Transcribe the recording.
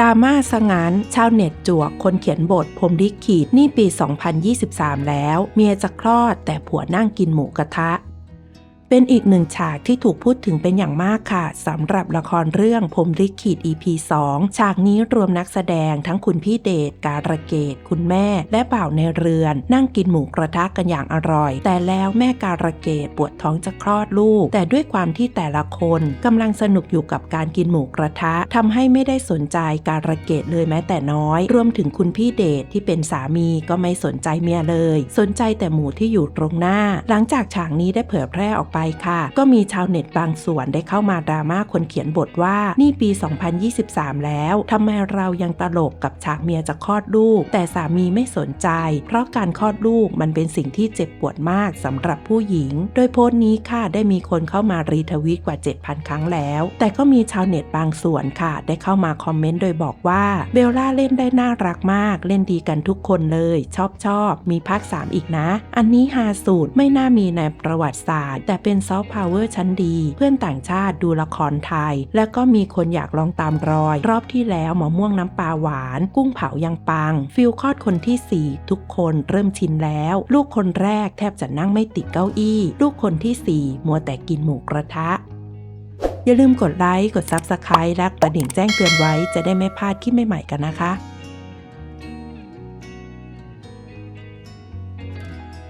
ดราม่าสงานชาวเน็ตจวก คนเขียนบทพรมลิขิตนี่ปี 2023 แล้ว เมียจะคลอดแต่ผัวนั่งกินหมูกระทะ เป็นอีกหนึ่งฉากที่ถูกพูดถึงเป็นอย่างมากค่ะสำหรับละครเรื่องพรมลิขิต EP 2 ฉากนี้รวมนักแสดงทั้งคุณพี่เดชการะเกดคุณแม่ และบ่าวในเรือน นั่งกินหมูกระทะกันอย่างอร่อย แต่แล้วแม่การะเกดปวดท้องจะคลอดลูก แต่ด้วยความที่แต่ละคนกำลังสนุกอยู่กับการกินหมูกระทะทำให้ไม่ได้สนใจการะเกดเลยแม้แต่น้อย รวมถึงคุณพี่เดชที่เป็นสามีก็ไม่สนใจเมียเลย สนใจแต่หมูที่อยู่ตรงหน้า หลังจากฉากนี้ได้เผยแพร่ออกไปค่ะ ก็มีชาวเน็ตบางส่วนได้เข้ามาดราม่าคนเขียนบทว่านี่ปี 2023 แล้วทำไมเรายังตลกกับฉากเมียจะคลอดลูก แต่สามีไม่สนใจ เพราะการคลอดลูกมันเป็นสิ่งที่เจ็บปวดมากสำหรับผู้หญิง โดยโพสต์นี้ค่ะได้มีคนเข้ามารีทวีตกว่า 7,000 ครั้งแล้ว แต่ก็มีชาวเน็ตบางส่วนค่ะ ได้เข้ามาคอมเมนต์โดยบอกว่าเบลล่าเล่นได้น่ารักมาก เล่นดีกันทุกคนเลย ชอบชอบมีภาค 3 อีกนะ อันนี้ฮาสูตรไม่น่ามีในประวัติศาสตร์ แต่เป็นซอฟต์พาวเวอร์ชั้นดี เพื่อนต่างชาติดูละครไทย และก็มีคนอยากลองตามรอย รอบที่แล้วหมอม่วงน้ำปลาหวาน กุ้งเผายังปัง ฟิลคลอดคนที่ 4 ทุกคนเริ่มชินแล้ว ลูกคนแรกแทบจะนั่งไม่ติดเก้าอี้ ลูกคนที่ 4 มัวแต่กินหมูกระทะอย่าลืมกดไลค์ กด Subscribe และกระดิ่งแจ้งเตือนไว้จะได้ไม่พลาดคลิปใหม่ๆกันนะคะ